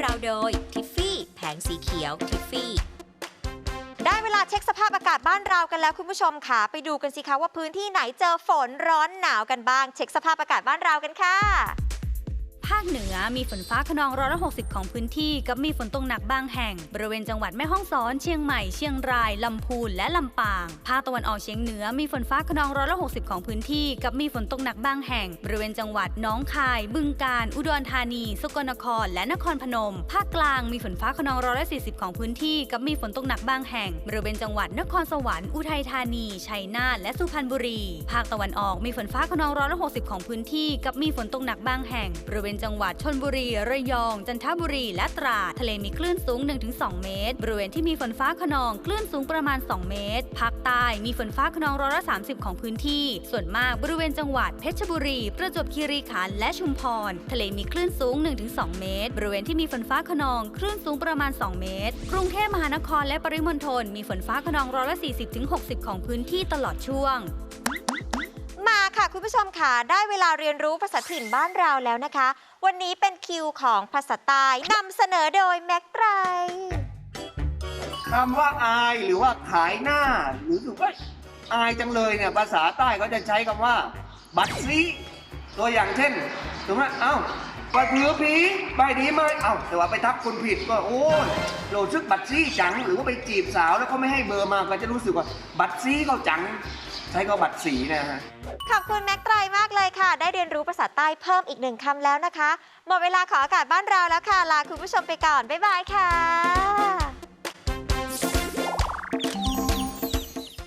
เราโดยทิฟฟี่แผงสีเขียวทิฟฟี่ได้เวลาเช็คสภาพอากาศบ้านเรากันแล้วคุณผู้ชมค่ะ ไปดูกันสิคะว่าพื้นที่ไหนเจอฝนร้อนหนาวกันบ้าง เช็คสภาพอากาศบ้านเรากันค่ะ มีฝนฟ้าขนองร้อยละหกสิบของพื้นที่ กับมีฝนตกหนักบางแห่ง บริเวณจังหวัดแม่ฮ่องสอน เชียงใหม่ เชียงราย ลำพูน และลำปาง ภาคตะวันออกเฉียงเหนือ มีฝนฟ้าขนองร้อยละหกสิบของพื้นที่ กับมีฝนตกหนักบางแห่ง บริเวณจังหวัดน้องคาย บึงกาฬ อุดรธานี สกลนคร และนครพนม ภาคกลาง มีฝนฟ้าขนองร้อยละสี่สิบของพื้นที่ กับมีฝนตกหนักบางแห่ง บริเวณจังหวัดนครสวรรค์ อุทัยธานี ชัยนาท และสุพรรณบุรี ภาคตะวันออก มีฝนฟ้าขนองร้อยละหกสิบของพื้นที่ กับมีฝนตกหนักบางแห่ง บริเวณจังหวัดชนบุรี ระยอง จันทบุรี และตราดทะเลมีคลื่นสูง 1-2 เมตร บริเวณที่มีฝนฟ้าขนองคลื่นสูงประมาณ 2 เมตร ภาคใต้มีฝนฟ้าขนองร้อยละ 30 ของพื้นที่ ส่วนมากบริเวณจังหวัดเพชรบุรี ประจวบคีรีขันธ์และชุมพร ทะเลมีคลื่นสูง 1-2 เมตร บริเวณที่มีฝนฟ้าขนองคลื่นสูงประมาณ 2 เมตร กรุงเทพมหานครและปริมณฑลมีฝนฟ้าขนองร้อยละ 40-60 ของพื้นที่ตลอดช่วง ค่ะคุณผู้ชมค่ะ ได้เวลาเรียนรู้ภาษาถิ่นบ้านเราแล้วนะคะ วันนี้เป็นคิวของภาษาใต้นำเสนอโดยแม็กไตรคำว่าอายหรือว่าขายหน้า หรือถือว่าอายจังเลยเนี่ยภาษาใต้เขาจะใช้คำว่า บัตรซีตัวอย่างเช่นสมมติว่าเอ้าไปผือผีไปดีไหมเอ้าแต่ว่าไปทักคนผิดก็โอ้โหลดซึกบัตรซีจัง หรือว่าไปจีบสาวแล้วเขาไม่ให้เบอร์มาก็จะรู้สึกว่า บัตรซีเขาจัง ใช้ก็บัตรสีนะฮะ ขอบคุณแม็กไตรมากเลยค่ะ ได้เรียนรู้ภาษาใต้เพิ่มอีกหนึ่งคำแล้วนะคะ หมดเวลาขออากาศบ้านเราแล้วค่ะ ลาคุณผู้ชมไปก่อน บ๊ายบายค่ะ